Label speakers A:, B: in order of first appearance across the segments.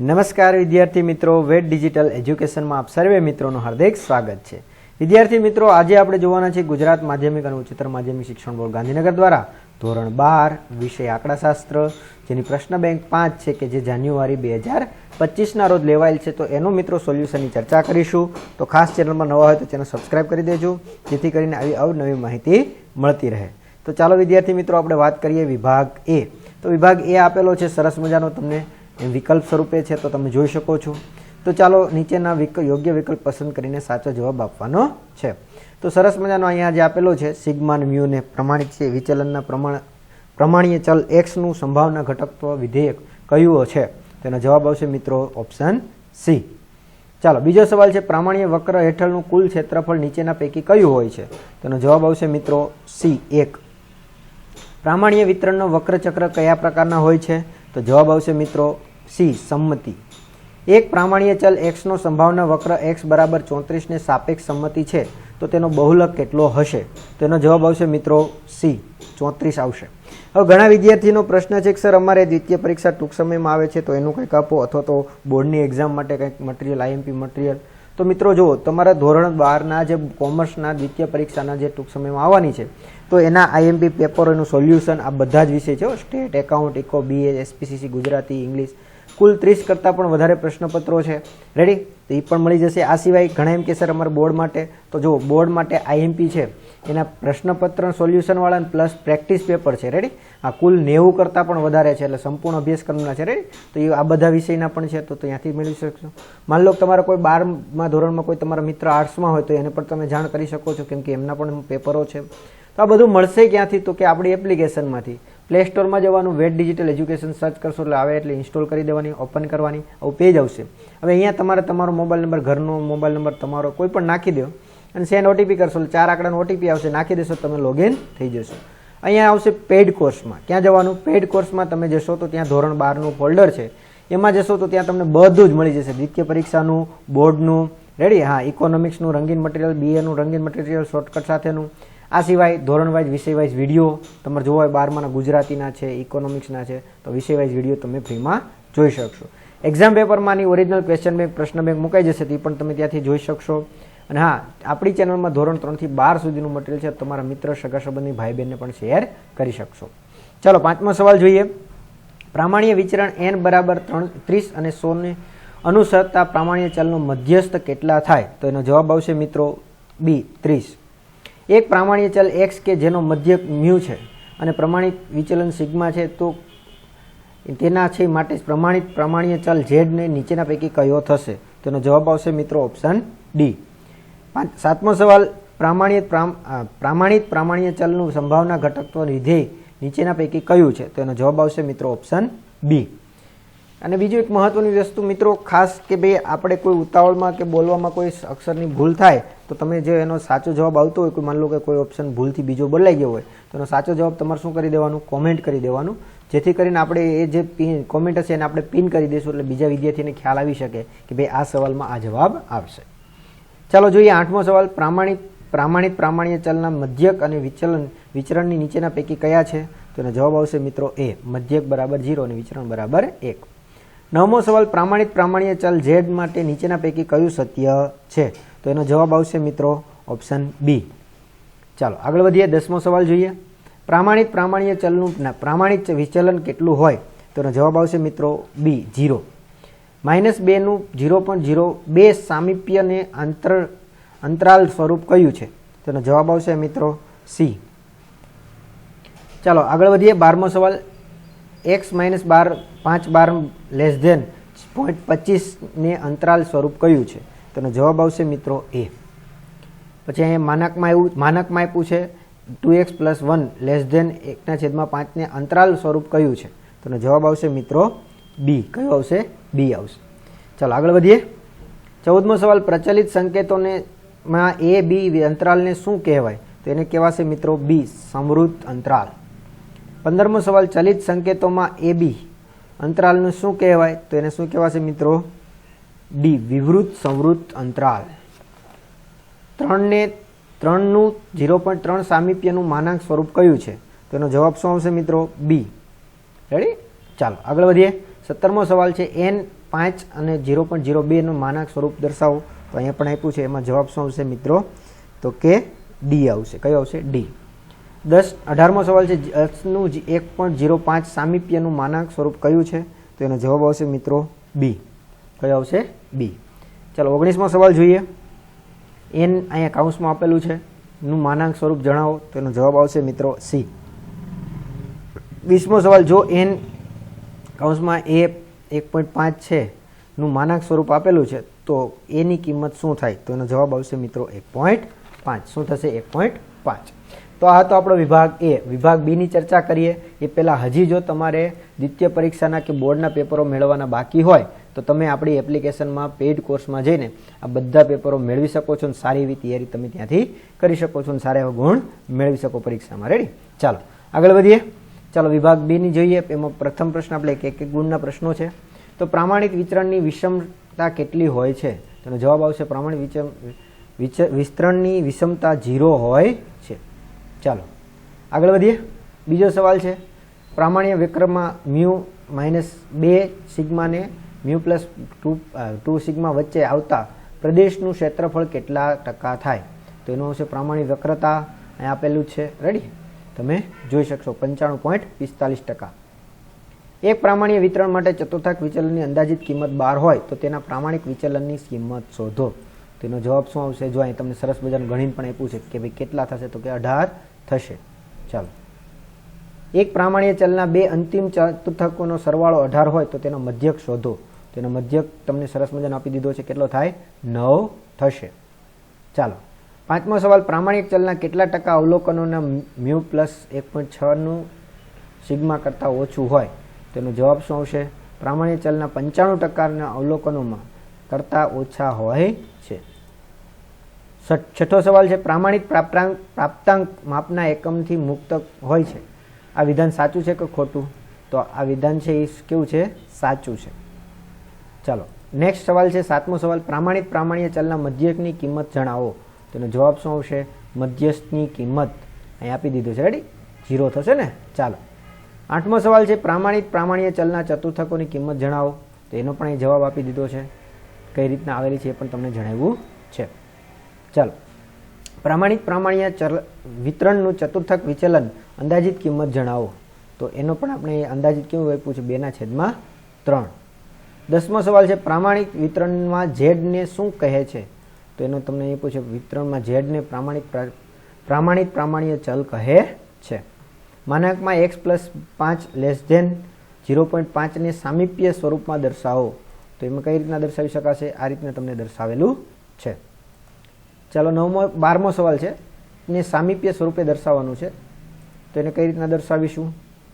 A: નમસ્કાર વિદ્યાર્થી મિત્રો વેટ ડિજિટલ એજ્યુકેશનમાં આપ સર્વે મિત્રોનું હાર્દિક સ્વાગત છે વિદ્યાર્થી મિત્રો આજે આપણે જોવાના છે ગુજરાત માધ્યમિક અને ઉચ્ચતર માધ્યમિક શિક્ષણ બોર્ડ ગાંધીનગર દ્વારા ધોરણ બાર વિષય આંકડાશાસ્ત્ર જેની પ્રશ્ન બેંક પાંચ છે કે જે જાન્યુઆરી બે હજાર પચીસના રોજ લેવાયેલ છે તો એનું મિત્રો સોલ્યુશનની ચર્ચા કરીશું તો ખાસ ચેનલમાં નવા હોય તો ચેનલ સબસ્ક્રાઈબ કરી દેજો જેથી કરીને આવી અવનવી માહિતી મળતી રહે તો ચાલો વિદ્યાર્થી મિત્રો આપણે વાત કરીએ વિભાગ એ તો વિભાગ એ આપેલો છે સરસ મજાનો તમને વિકલ્પ સ્વરૂપે છે તો તમે જોઈ શકો છો તો ચાલો નીચેના વિકલ્પ યોગ્ય વિકલ્પ પસંદ કરીને સાચો જવાબ આપવાનો છે તો સરસ મજાનો અહીંયા જે આપેલો છે સિગ્માન મ્યુને પ્રમાણિત છે વિચલનના પ્રમાણ પ્રમાણીય ચલ એક્સનું સંભાવના ઘટકત્વ વિધેયક કયું છે તેનો જવાબ આવશે મિત્રો ઓપ્શન સી ચાલો બીજો સવાલ છે પ્રામાણ્ય વક્ર હેઠળનું કુલ ક્ષેત્રફળ નીચેના પૈકી કયું હોય છે તેનો જવાબ આવશે મિત્રો સી એક પ્રામાણ્ય વિતરણનો વક્રચક્ર કયા પ્રકારના હોય છે તો જવાબ આવશે મિત્રો સી સંમતિ એક પ્રામાણ્ય ચલ એક્સનો સંભાવના વક્ર એક્સ બરાબર ચોત્રીસને સાપેક્ષ સંમતિ છે તો તેનો બહુલક કેટલો હશે તેનો જવાબ આવશે મિત્રો સી ચોત્રીસ આવશે હવે ઘણા વિદ્યાર્થીનો પ્રશ્ન છે કે સર અમારે દ્વિતીય પરીક્ષા ટૂંક સમયમાં આવે છે તો એનું કંઈક આપો અથવા તો બોર્ડની એક્ઝામ માટે કંઈક મટીરિયલ આઈએમપી મટીરિયલ તો મિત્રો જુઓ તમારા ધોરણ બારના જે કોમર્સના દ્વિતીય પરીક્ષાના જે ટૂંક સમયમાં આવવાની છે તો એના આઈએમપી પેપરોનું સોલ્યુશન આ બધા જ વિષય છે stat account eco BA SPCC Gujarati English કુલ ત્રીસ કરતાં પણ વધારે પ્રશ્નપત્રો છે રેડી તો એ પણ મળી જશે આ સિવાય ઘણા એમ કે સર અમારા બોર્ડ માટે તો જો બોર્ડ માટે આઈએમપી છે એના પ્રશ્નપત્ર સોલ્યુશનવાળા પ્લસ પ્રેક્ટિસ પેપર છે રેડી આ કુલ નેવું કરતાં પણ વધારે છે એટલે સંપૂર્ણ અભ્યાસક્રમના છે રેડી તો એ આ બધા વિષયના પણ છે તો ત્યાંથી મેળવી શકશો માની લો તમારા કોઈ બારમાં ધોરણમાં કોઈ તમારા મિત્ર આર્ટ્સમાં હોય તો એને પણ તમે જાણ કરી શકો છો કેમ કે એમના પણ પેપરો છે તો આ બધું મળશે ક્યાંથી તો કે આપણી એપ્લિકેશનમાંથી પ્લે સ્ટોરમાં જવાનું વેટ ડિજિટલ એજ્યુકેશન સર્ચ કરશો એટલે આવે એટલે ઇન્સ્ટોલ કરી દેવાની ઓપન કરવાની આવું પેજ આવશે હવે અહીંયા તમારે તમારો મોબાઈલ નંબર ઘરનો મોબાઈલ નંબર તમારો કોઈ પણ નાખી દો અને સેન્ડ ઓટીપી કરશો એટલે ચાર આંકડાનો ઓટીપી આવશે નાખી દેશો તમે લોગિન થઈ જશો અહીંયા આવશે પેડ કોર્સમાં ક્યાં જવાનું પેડ કોર્સમાં તમે જશો તો ત્યાં ધોરણ બારનું ફોલ્ડર છે એમાં જશો તો ત્યાં તમને બધું જ મળી જશે દ્વિતીય પરીક્ષાનું બોર્ડનું રેડી હા ઇકોનોમિક્સનું રંગીન મટીરિયલ બીએનું રંગીન મટીરિયલ શોર્ટકટ સાથેનું આ સિવાય ધોરણવાઇઝ વિષયવાઇઝ વિડીયો તમારે જોવા હોય બારમાના ગુજરાતીના છે ઇકોનોમિક્સના છે તો વિષયવાઇઝ વિડીયો તમે ફ્રીમાં જોઈ શકશો એક્ઝામ પેપરમાંની ઓરિજિનલ ક્વેશ્ચન બેંક પ્રશ્ન બેંક મુકાઈ જશે તે પણ તમે ત્યાંથી જોઈ શકશો અને હા આપણી ચેનલમાં ધોરણ ત્રણથી બાર સુધીનું મટીરિયલ છે તમારા મિત્ર સગા સંબંધી ભાઈ બહેનને પણ શેર કરી શકશો ચાલો પાંચમો સવાલ જોઈએ પ્રામાણ્ય વિચરણ એન બરાબર ત્રણ ત્રીસ અને સોને અનુસરતા પ્રામાણ્ય ચલનો મધ્યસ્થ કેટલા થાય તો એનો જવાબ આવશે મિત્રો બી ત્રીસ એક પ્રામાણ્ય ચલ એક્સ કે જેનો મધ્યક મ્યુ છે અને પ્રમાણિત વિચલન સિગ્મા છે તો તેના છે માટે પ્રમાણિત પ્રામાણ્ય ચલ ઝેડને નીચેના પૈકી કયો થશે તેનો જવાબ આવશે મિત્રો ઓપ્શન ડી સાતમો સવાલ પ્રામાણ્ય પ્રામાણિત પ્રામાણ્ય ચલનું સંભાવના ઘટકત્વ વિધેય નીચેના પૈકી કયું છે તેનો જવાબ આવશે મિત્રો ઓપ્શન બી અને બીજું એક મહત્વની વસ્તુ મિત્રો ખાસ કે ભાઈ આપણે કોઈ ઉતાવળમાં કે બોલવામાં કોઈ અક્ષરની ભૂલ થાય તો તમે જે એનો સાચો જવાબ આવતો હોય કોઈ માની લો કે કોઈ ઓપ્શન ભૂલથી બીજો બોલાઈ ગયો હોય તો એનો સાચો જવાબ તમારે શું કરી દેવાનું કોમેન્ટ કરી દેવાનું જેથી કરીને આપણે એ જે પિન કોમેન્ટ હશે એને આપણે પિન કરી દઈશું એટલે બીજા વિદ્યાર્થીને ખ્યાલ આવી શકે કે ભાઈ આ સવાલમાં આ જવાબ આવશે ચાલો જોઈએ આઠમો સવાલ પ્રામાણિક પ્રામાણિક પ્રામાણ્ય ચલના મધ્યક અને વિચલન વિચરણની નીચેના પૈકી કયા છે તો એનો જવાબ આવશે મિત્રો એ મધ્યક બરાબર જીરો અને વિચરણ બરાબર એક નવમો સવાલ પ્રામાણિક પ્રામાણ્ય ચલ ઝેડ માટે નીચેના પૈકી કયું સત્ય છે તો એનો જવાબ આવશે મિત્રો ઓપ્શન બી ચાલો આગળ વધીએ દસમો સવાલ જોઈએ પ્રામાણિક પ્રામાણ્ય ચલનું પ્રામાણિક વિચલન કેટલું હોય તો એનો જવાબ આવશે મિત્રો બી જીરો માઇનસ બેનું જીરો પોઈન્ટ જીરો બે સામીપ્યને આંતર અંતરાલ સ્વરૂપ કયું છે તેનો જવાબ આવશે મિત્રો સી ચાલો આગળ વધીએ બારમો સવાલ એક્સ માઇનસ બાર પાંચ બાર લેસ ધેન પોઈન્ટ પચીસને અંતરાલ સ્વરૂપ કયું છે તેનો જવાબ આવશે મિત્રો એ પછી અહીંયા માનકમાં એવું માનકમાં આપ્યું છે two x plus one less than એકના છેદમાં પાંચને અંતરાલ સ્વરૂપ કયું છે તેનો જવાબ આવશે મિત્રો બી કયો આવશે બી આવશે ચાલો આગળ વધીએ ચૌદમો સવાલ પ્રચલિત સંકેતોને માં એ બી અંતરાલને શું કહેવાય તો એને કહેવાશે મિત્રો બી સમૃદ્ધ અંતરાલ પંદરમો સવાલ ચલિત સંકેતોમાં એ બી અંતરાલનું શું કહેવાય તો એને શું કહેવાશે મિત્રો ડી વિવૃત સંવૃત અંતરાલ ત્રણને ત્રણનું ઝીરો પોઈન્ટ ત્રણ સામીપ્યનું માનાંક સ્વરૂપ કયું છે તો એનો જવાબ શું આવશે મિત્રો બી રેડી ચાલો આગળ વધીએ સત્તરમો સવાલ છે એન પાંચ અને ઝીરો પોઈન્ટ ઝીરો બેનું માનાંક સ્વરૂપ દર્શાવો તો અહીંયા પણ આપ્યું છે એમાં જવાબ શું આવશે મિત્રો તો કે ડી આવશે કયો આવશે ડી દસ અઢારમો સવાલ છે જસનું એક પોઈન્ટ ઝીરો પાંચ સામીપ્યનું માનાંક સ્વરૂપ કયું છે તો એનો જવાબ આવશે મિત્રો બી કયો આવશે બી ચાલો ઓગણીસમો સવાલ જોઈએ એન અહીંયા કાઉન્સમાં આપેલું છે નું માનાક સ્વરૂપ જણાવો તો એનો જવાબ આવશે મિત્રો સી વીસમો સવાલ જો એન કાઉન્સમાં એ એક પોઈન્ટ પાંચ છે નું માનાંક સ્વરૂપ આપેલું છે તો એની કિંમત શું થાય તો એનો જવાબ આવશે મિત્રો એક પોઈન્ટ પાંચ શું થશે એક પોઈન્ટ પાંચ તો આ હતો આપણો વિભાગ એ વિભાગ બીની ચર્ચા કરીએ એ પહેલાં હજી જો તમારે દ્વિતીય પરીક્ષાના કે બોર્ડના પેપરો મેળવવાના બાકી હોય તો તમે આપણી એપ્લિકેશનમાં પેઇડ કોર્સમાં જઈને આ બધા પેપરો મેળવી શકો છો અને સારી એવી તૈયારી તમે ત્યાંથી કરી શકો છો અને સારા એવા ગુણ મેળવી શકો પરીક્ષામાં રેડી ચાલો આગળ વધીએ ચાલો વિભાગ બીની જોઈએ એમાં પ્રથમ પ્રશ્ન આપણે એક એક ગુણના પ્રશ્નો છે તો પ્રામાણિક વિતરણની વિષમતા કેટલી હોય છે તેનો જવાબ આવશે પ્રામાણિક વિચ વિસ્તરણની વિષમતા ઝીરો હોય છે ચાલો આગળ વધીએ બીજો સવાલ છે પ્રામાણ્ય વિક્રમમાં મ્યુ માઇનસ બે સિગ્માને mu plus two two sigma વચ્ચે આવતા પ્રદેશનું ક્ષેત્રફળ કેટલા ટકા થાય તો એનું આવશે પ્રામાણિક વક્રતા અહીં આપેલું છે રેડી તમે જોઈ શકશો પંચાણું પોઈન્ટ પિસ્તાલીસ ટકા એક પ્રામાણિક વિતરણ માટે ચતુર્થાક વિચલનની અંદાજિત કિંમત બાર હોય તો તેના પ્રામાણિક વિચલનની કિંમત શોધો તેનો જવાબ શું આવશે જો અહીં તમને સરસ મજાનું ગણિત પણ આપ્યું છે કે ભાઈ કેટલા થશે તો કે અઢાર થશે ચાલો એક પ્રામાણ્ય ચલના બે અંતિમ ચતુર્થકોનો સરવાળો અઢાર હોય તો તેનો મધ્યક શોધો તેનો મધ્યક તમને સરસ મજાનો આપી દીધો છે કેટલો થાય નવ થશે ચાલો પાંચમો સવાલ પ્રામાણિક ચલના કેટલા ટકા અવલોકનોના મ્યુ પ્લસ એક પોઈન્ટ છનું સિગ્મા કરતાં ઓછું હોય તેનો જવાબ શું આવશે પ્રામાણિક ચલના પંચાણું ટકાના અવલોકનોમાં કરતાં ઓછા હોય છે છઠ્ઠો સવાલ છે પ્રામાણિક પ્રાપ્તાંક પ્રાપ્તાંક માપના એકમથી મુક્ત હોય છે આ વિધાન સાચું છે કે ખોટું તો આ વિધાન છે એ કેવું છે સાચું છે ચાલો નેક્સ્ટ સવાલ છે સાતમો સવાલ પ્રામાણિક પ્રામાણ્ય ચલના મધ્યકની કિંમત જણાવો તેનો જવાબ શું આવશે મધ્યસ્થની કિંમત અહીં આપી દીધું છે રેડી ઝીરો થશે ને ચાલો આઠમો સવાલ છે પ્રામાણિક પ્રામાણ્ય ચલના ચતુર્થકોની કિંમત જણાવો તો એનો પણ અહીં જવાબ આપી દીધો છે કઈ રીતના આવેલી છે એ પણ તમને જણાવ્યું છે ચાલો પ્રામાણિક પ્રામાણ્ય ચલ વિતરણનું ચતુર્થક વિચલન અંદાજિત કિંમત જણાવો તો એનો પણ આપણે અંદાજિત કેવું આપ્યું છે બેના છેદમાં ત્રણ દસમો સવાલ છે પ્રામાણિક વિતરણમાં ઝેડને શું કહે છે તો એનો તમને એ પૂછે વિતરણમાં ઝેડને પ્રામાણિક પ્રામાણિક પ્રામાણ્ય ચલ કહે છે માનાંકમાં એક્સ પ્લસ પાંચ લેસ ધેન ઝીરો પોઈન્ટ પાંચને સામીપ્ય સ્વરૂપમાં દર્શાવો તો એમાં કઈ રીતના દર્શાવી શકાશે આ રીતના તમને દર્શાવેલું છે ચાલો નવમો બારમો સવાલ છે એને સામીપ્ય સ્વરૂપે દર્શાવવાનું છે તો એને કઈ રીતના દર્શાવીશું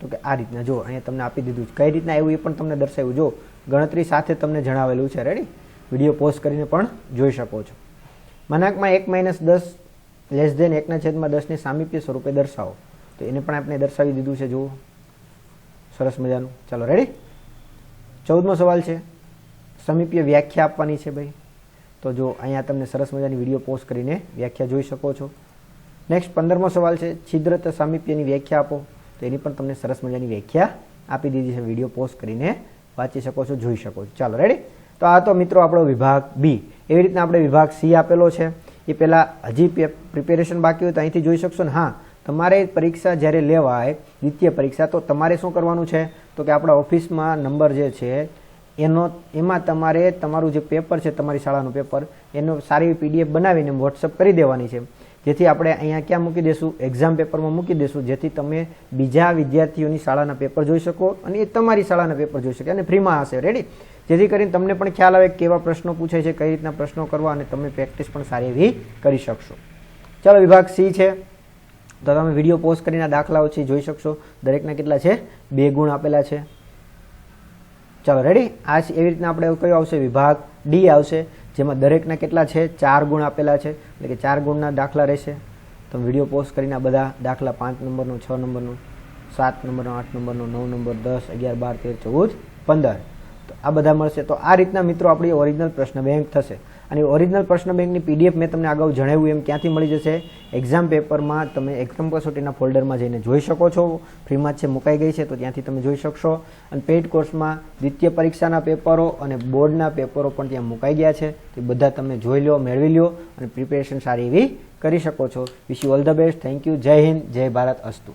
A: તો કે આ રીતના જો અહીંયા તમને આપી દીધું છે કઈ રીતના એવું એ પણ તમને દર્શાવ્યું જો ગણતરી સાથે તમને જણાવેલું છે રેડી વિડીયો પોસ્ટ કરીને પણ જોઈ શકો છો મનાકમાં એક માઇનસ દસ લેસ દેન એકના છેદમાં દસને સામીપ્ય સ્વરૂપે દર્શાવો તો એને પણ આપણે દર્શાવી દીધું છે જુઓ સરસ મજાનું ચાલો રેડી ચૌદમો સવાલ છે સમીપ્ય વ્યાખ્યા આપવાની છે ભાઈ તો જો અહીંયા તમને સરસ મજાની વિડીયો પોસ્ટ કરીને વ્યાખ્યા જોઈ શકો છો નેક્સ્ટ પંદરમો સવાલ છે છિદ્રત સામીપ્યની વ્યાખ્યા આપો તો એની પણ તમને સરસ મજાની વ્યાખ્યા આપી દીધી છે વિડીયો પોસ્ટ કરીને વાંચી શકો છો જોઈ શકો છો ચાલો રેડી તો આ તો મિત્રો આપણો વિભાગ બી એવી રીતના આપણે વિભાગ સી આપેલો છે એ પહેલાં હજી પ્રિપેરેશન બાકી હોય તો અહીંથી જોઈ શકશો ને હા તમારે પરીક્ષા જ્યારે લેવાય દ્વિતીય પરીક્ષા તો તમારે શું કરવાનું છે તો કે આપણા ઓફિસમાં નંબર જે છે એનો એમાં તમારે તમારું જે પેપર છે તમારી શાળાનું પેપર એનો સારી એવી પીડીએફ બનાવીને વોટ્સઅપ કરી દેવાની છે જેથી આપણે અહીંયા ક્યાં મૂકી દેશું એક્ઝામ પેપરમાં મૂકી દેશું જેથી તમે બીજા વિદ્યાર્થીઓની શાળાના પેપર જોઈ શકો અને એ તમારી શાળાના પેપર જોઈ શકે અને ફ્રીમાં હશે રેડી જેથી કરીને તમને પણ ખ્યાલ આવે કેવા પ્રશ્નો પૂછે છે કઈ રીતના પ્રશ્નો કરવા અને તમે પ્રેક્ટિસ પણ સારી એવી કરી શકશો ચાલો વિભાગ સી છે તો તમે વિડીયો પોઝ કરીને દાખલાઓ છે જોઈ શકશો દરેકના કેટલા છે બે ગુણ આપેલા છે ચાલો રેડી આ એવી રીતના આપણે કયો આવશે વિભાગ ડી આવશે જેમાં દરેકના કેટલા છે ચાર ગુણ આપેલા છે એટલે કે ચાર ગુણના દાખલા રહેશે તો વિડીયો પોસ્ટ કરીને બધા દાખલા પાંચ નંબરનો છ નંબરનું સાત નંબરનો આઠ નંબરનો નવ નંબર દસ અગિયાર બાર તેર ચૌદ પંદર તો આ બધા મળશે તો આ રીતના મિત્રો આપણી ઓરિજિનલ પ્રશ્ન બેંક થશે અને ઓરિજિનલ પર્સનલ બેંકની પીડીએફ મેં તમને અગાઉ જણાવ્યું એમ ક્યાંથી મળી જશે એક્ઝામ પેપરમાં તમે એક્ઝામ કસોટીના ફોલ્ડરમાં જઈને જોઈ શકો છો ફ્રીમાં છે મુકાઈ ગઈ છે તો ત્યાંથી તમે જોઈ શકશો અને પેઇડ કોર્સમાં દ્વિતીય પરીક્ષાના પેપરો અને બોર્ડના પેપરો પણ ત્યાં મુકાઈ ગયા છે તે બધા તમે જોઈ લો મેળવી લો અને પ્રિપેરેશન સારી એવી કરી શકો છો wish you all the best thank you જય હિન્દ જય ભારત અસ્તુ